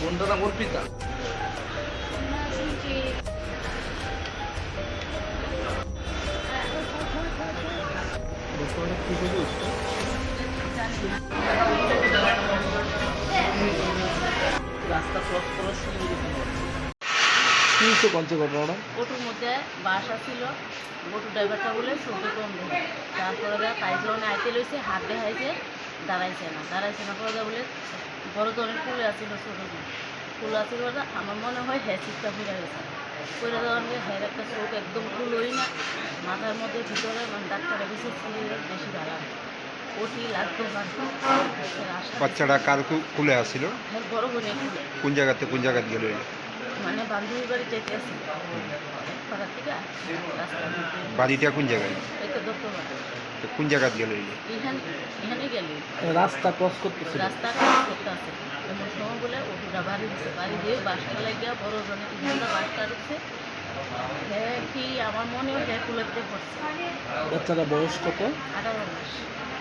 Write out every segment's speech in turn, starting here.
বোনটার নাম অর্পিতা। রাস্তা ক্রস করার সময়। কি হচ্ছে ঘটনাটা? অটোর মধ্যে বাসা ছিল অটো ড্রাইভারটা বলে চোখে কম তারপরে তাই যখন আইতে লইছে হাত দেখাইছে। দাঁড়াইছে না দাঁড়াইছে না দেয় বলে বড় ধরনের ফুল আছিল ছোটো জন ফুল আছিল বলে আমার মনে হয় হ্যাঁ চিপটা ফুলে গেছে। ফুলে দেওয়ার পরে হ্যাঁ একটা চোখ একদম ফুল হই না। মাথার মধ্যে ভিতরে মানে ডাক্তারের বেশি বেশি দাঁড়ায়। ওটি লাগতো বাচ্চাটা কার আসছিল হ্যাঁ বড় কোন জায়গাতে কোন জায়গাতে গেল মানে বান্ধবীর বাড়ি যেতে পাড়া থেকে বাড়িটা কোন জায়গায়? তো তো কোন এখানে গেলি। রাস্তা ক্রস করতেছিল রাস্তা ক্রস করতে আছে। এমন সময় বলে ওটুটা বাড়ি দিচ্ছে বাড়ি দিয়ে বাসা লাগিয়া বড় জনে তিনটা বাসটা দিচ্ছে হ্যাঁ কি আমার মনে হয় হ্যাঁ কুলেতে পড়ছে। বাচ্চারা বয়স কত? আঠারো মাস।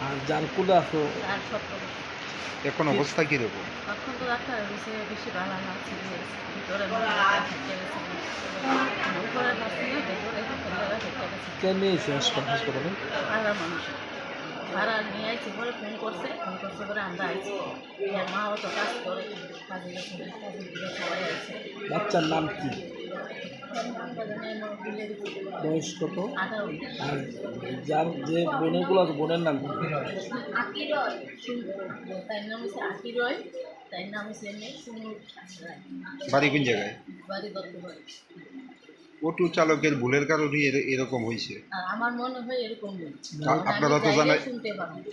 আর যার কুলে আসো আর সতেরো এখন অবস্থা কীরকম এখন তো ডাক্তার হয়েছে বেশি ভালো না ছিল ভিতরে ভেতরে গেছে নিয়েছে হাসপাতালে ভাড়া মানুষ। ভাড়া নিয়ে আইছি পরে ফোন করছে। ফোন করছে পরে আমরা আইছি। এর মাও তো কাজ করে কাজে গেছে কাজে গিয়ে সবাই আছে। বাচ্চার নাম কি? বয়স কত? আর যার যে বোনেরগুলো আছে বোনের নাম বাড়ি কোন জায়গায়? বাড়ি অটো চালকের ভুলের কারণে এর- এরকম হয়েছে। আমার মনে হয় এরকম আ- আপনারা তো জানেন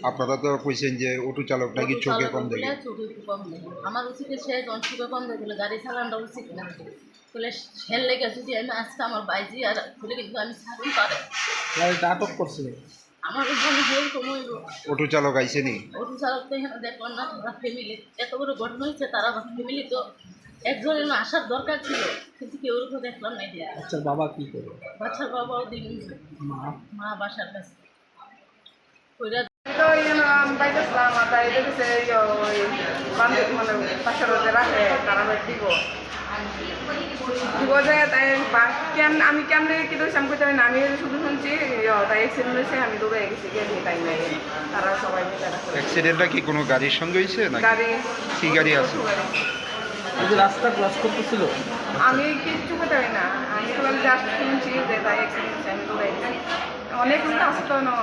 আপনারা তো কইছেন যে অটো চালক নাকি চোখে কম দেখে। চোখে কম দেখে। আমার উচিত সে চোখে কম দেখলে গাড়ি চালানটা উচিত না। বলে সেল লেগে যদি আমি আজকে আমার বাইজি আর বলে কিন্তু আমি ছাড়ুন পারে গাড়িটা আটক করছে আমার মনে হয় সময় অটো চালক আইছে নি? অটো চালক তো এখানে দেখলাম না তারা ফ্যামিলি এত বড় ঘটনা হয়েছে তারা ফ্যামিলি তো একজনের আসার দরকার ছিল। কিন্তু কেউ তো দেখলাম না বাচ্চার বাবা কি করে বাচ্চার বাবাও দিন মা? মা বাসার কাছে। মানে পাশের রাখে তারা দিব দিব যে তাই বা- কেন আমি কেমনে কি দোষ আমি আমি শুধু শুনছি ইয়ো, তাই অ্যাক্সিডেন্ট হয়েছে আমি দৌড়ে গেছি গিয়ে নাই তারা সবাই। অ্যাক্সিডেন্টটা কি কোনো গাড়ির সঙ্গে হয়েছে না গাড়ি। কি গাড়ি আছে? এই যে রাস্তা ক্রস করতেছিল? আমি কিচ্ছু করতে না। আমি তো জাস্ট শুনছি যে তাই অনেক রাস্তা না।